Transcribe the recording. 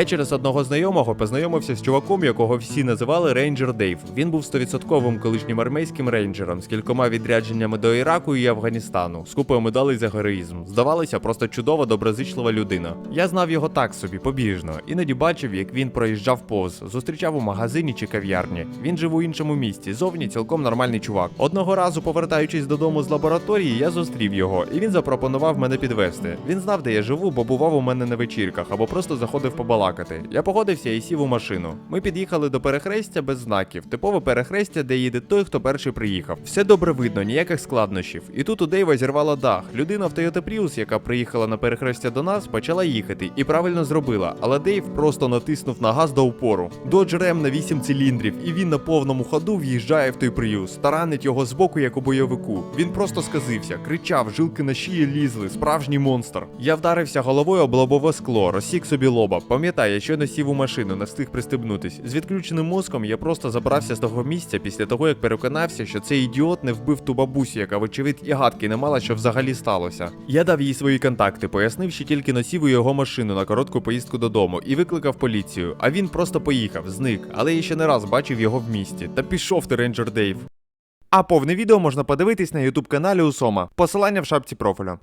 Я через одного знайомого познайомився з чуваком, якого всі називали Рейнджер Дейв. Він був стовідсотковим колишнім армейським рейнджером з кількома відрядженнями до Іраку і Афганістану, з медалей за героїзм. Здавалося, просто чудова, доброзичлива людина. Я знав його так собі, побіжно. Іноді бачив, як він проїжджав повз, зустрічав у магазині чи кав'ярні. Він жив у іншому місті, зовні цілком нормальний чувак. Одного разу, повертаючись додому з лабораторії, я зустрів його, і він запропонував мене підвести. Він знав, де я живу, бо бував у мене на вечірках або просто заходив побалакати. Я погодився і сів у машину. Ми під'їхали до перехрестя без знаків, типове перехрестя, де їде той, хто перший приїхав. Все добре видно, ніяких складнощів. І тут у Дейва зірвала дах. Людина в Toyota Prius, яка приїхала на перехрестя до нас, почала їхати і правильно зробила. Але Дейв просто натиснув на газ до упору. Додж Рем на 8 циліндрів, і він на повному ходу в'їжджає в той Prius. Таранить його збоку, як у бойовику. Він просто сказився, кричав, жилки на шиї лізли, справжній монстр. Я вдарився головою об лобове скло, розсік собі лоба. Пам'ятаю, я щойно сів у машину, не встиг пристебнутись. З відключеним мозком я просто забрався з того місця після того, як переконався, що цей ідіот не вбив ту бабусю, яка, вочевидь, і гадки не мала, що взагалі сталося. Я дав їй свої контакти, пояснив, що тільки носів у його машину на коротку поїздку додому і викликав поліцію. А він просто поїхав, зник, але я ще не раз бачив його в місті. Та пішов ти, рейнджер Дейв. А повне відео можна подивитись на ютуб каналі Усома. Посилання в шапці профілю.